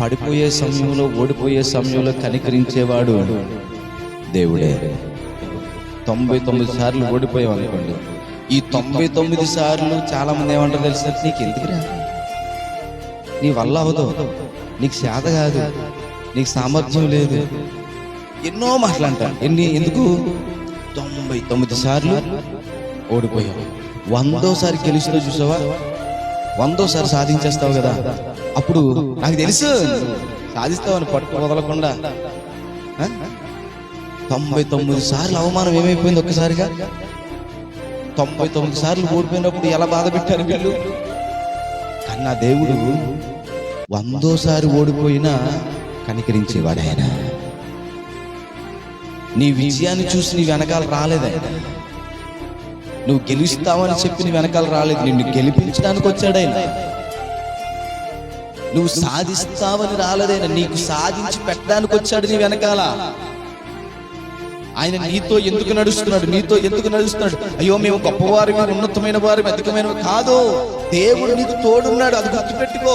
పడిపోయే సమయంలో ఓడిపోయే సమయంలో కనికరించేవాడు దేవుడే. తొంభై తొమ్మిది సార్లు ఓడిపోయాం అనుకోండి. ఈ తొంభై తొమ్మిది సార్లు చాలా మంది ఏమంటారు తెలిసిన నీకు ఎందుకురా? నీ వల్ల అవదు. నీకు శాత కాదు. నీకు సామర్థ్యం లేదు. ఎన్నో మాట్లాడతాను ఎన్ని ఎందుకు? తొంభై తొమ్మిది సార్లు ఓడిపోయావు. వందోసారి గెలుస్తుందో చూసావా? వందోసారి సాధించేస్తావు కదా. అప్పుడు నాకు తెలుసు సాధిస్తావని పట్టు వదలకుండా. తొంభై తొమ్మిది సార్లు అవమానం ఏమైపోయింది ఒక్కసారిగా? తొంభై తొమ్మిది సార్లు ఓడిపోయినప్పుడు ఎలా బాధ పెట్టారు వీళ్ళు? కన్నా దేవుడు వందోసారి ఓడిపోయినా కనికరించేవాడు ఆయన నీ విజయాన్ని చూసి నీ వెనకాల రాలేదాయన నువ్వు గెలుస్తావని చెప్పి నీ వెనకాల రాలేదు. నిన్ను గెలిపించడానికి వచ్చాడు ఆయన. నువ్వు సాధిస్తావని రాలేదైనా నీకు సాధించి పెట్టడానికి వచ్చాడు నీ వెనకాల. ఆయన నీతో ఎందుకు నడుస్తున్నాడు? నీతో ఎందుకు నడుస్తున్నాడు? అయ్యో మేము గొప్పవారి ఉన్నతమైన వారి అధికమైన కాదు దేవుడు నీకు తోడున్నాడు. అది గుర్తుపెట్టుకో.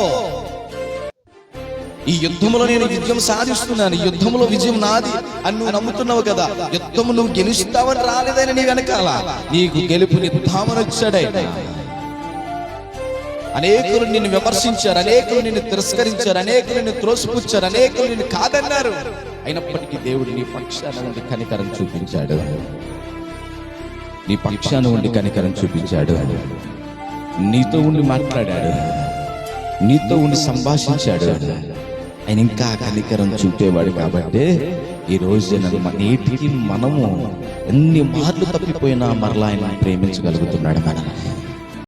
ఈ యుద్ధంలో నేను విజయం సాధిస్తున్నాను. ఈ విజయం నాది అని నువ్వు నమ్ముతున్నావు కదా. యుద్ధము నువ్వు గెలుస్తావని రాలేదని నీ వెనకాల నీకు గెలుపు నిద్దామని అనేకులు నిన్ను విమర్శించారు అనేకులు నిన్ను తిరస్కరించారు అనేకులు నిన్ను త్రోసిపుచ్చారు అనేకులు నిన్ను కాదన్నారు. అయినప్పటికీ దేవుడు నీ పక్షాన ఉండి కనికరం చూపించాడు. నీ పక్షాన ఉండి కనికరం చూపించాడు. నీతో ఉండి మాట్లాడాడు. నీతో ఉండి సంభాషించాడు. ఆయన ఇంకా కనికరం చూపేవాడు కాబట్టి ఈ రోజు నేటికి మనము ఎన్ని మార్లు తప్పిపోయినా మరలా ఆయన ప్రేమించగలుగుతున్నాడు మనం